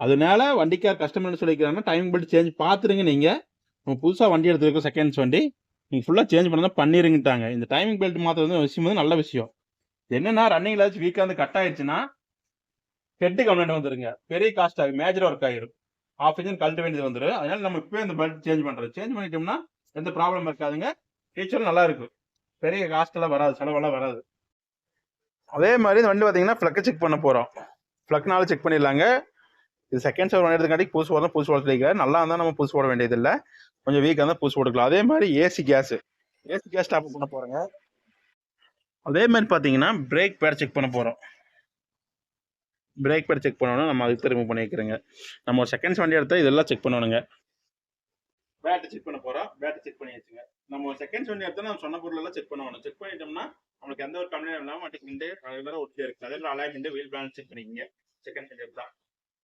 அதனால வண்டிக்கார் கஸ்டமர்னு சொல்லிக்கிறாங்கன்னா டைமிங் பெல்ட் சேஞ்ச் பார்த்துருங்க நீங்கள் புதுசாக வண்டி எடுத்துருக்கோம் செகண்ட்ஸ் வண்டி. நீங்கள் ஃபுல்லாக சேஞ்ச் பண்ணால் பண்ணிருங்கிட்டாங்க. இந்த டைமிங் பெல்ட் மாற்றுறது விஷயம் வந்து நல்ல விஷயம். என்னன்னா ரன்னிங் ஏதாச்சும் வீக்காக வந்து கட் ஆயிடுச்சுன்னா ஹெட்டு கம்ப்ளைண்ட் வந்துருங்க. பெரிய காஸ்ட் ஆகும் மேஜர் ஒர்க் ஆயிரும். ஆஃப் இன்ஜின் கழட்ட வேண்டியது வந்துடும் அதனால நம்ம இப்போ இந்த பெல்ட் சேஞ்ச் பண்ணுறது சேஞ்ச் பண்ணிட்டோம்னா எந்த ப்ராப்ளம் இருக்காதுங்க. ஃபியூச்சரும் நல்லா இருக்கும். பெரிய காஸ்ட்டெல்லாம் வராது செலவெல்லாம் வராது. அதே மாதிரி இந்த வண்டி பார்த்தீங்கன்னா ஃப்ளக்கை செக் பண்ண போகிறோம் ஃப்ளக்னால செக் பண்ணிடலாங்க. இது செகண்ட் சவர் வண்டி எடுத்துக்காட்டி புதுசு போடலாம் புதுசு போட சொல்லிக்கிறார் நல்லா இருந்தால் நம்ம புதுசு போட வேண்டியதில்லை. கொஞ்சம் வீக்காக இருந்தால் புதுசு போட்டுக்கலாம். அதே மாதிரி AC gas AC gas top பண்ண போகிறோங்க அதே மாதிரி பார்த்தீங்கன்னா பிரேக் பேட் செக் பண்ண போகிறோம் பிரேக் பேட் செக் பண்ணணும் நம்ம அதுக்கு ரிமூவ் பண்ணி வைக்கிறோங்க நம்ம ஒரு செகண்ட்ஸ் வண்டி எடுத்தால் இதெல்லாம் செக் பண்ணணுங்க. பேட்டை செக் பண்ண போகிறோம் பேட்டை செக் பண்ணி வச்சுங்க நம்ம ஒரு செகண்ட்ஸ் வண்டி எடுத்தால் நம்ம சொன்ன பொருள் எல்லாம் செக் பண்ணணும். செக் பண்ணிட்டோம்னா நம்மளுக்கு எந்த ஒரு கம்ப்ளைண்ட் இல்லாமல் வண்டிக்கு நின்று ரெகுலராக ஒட்டி இருக்கு. அதே மாதிரி நின்று வீல் பேலன்ஸ் செக் பண்ணிக்கங்க. செகண்ட் வண்டி எடுத்தால்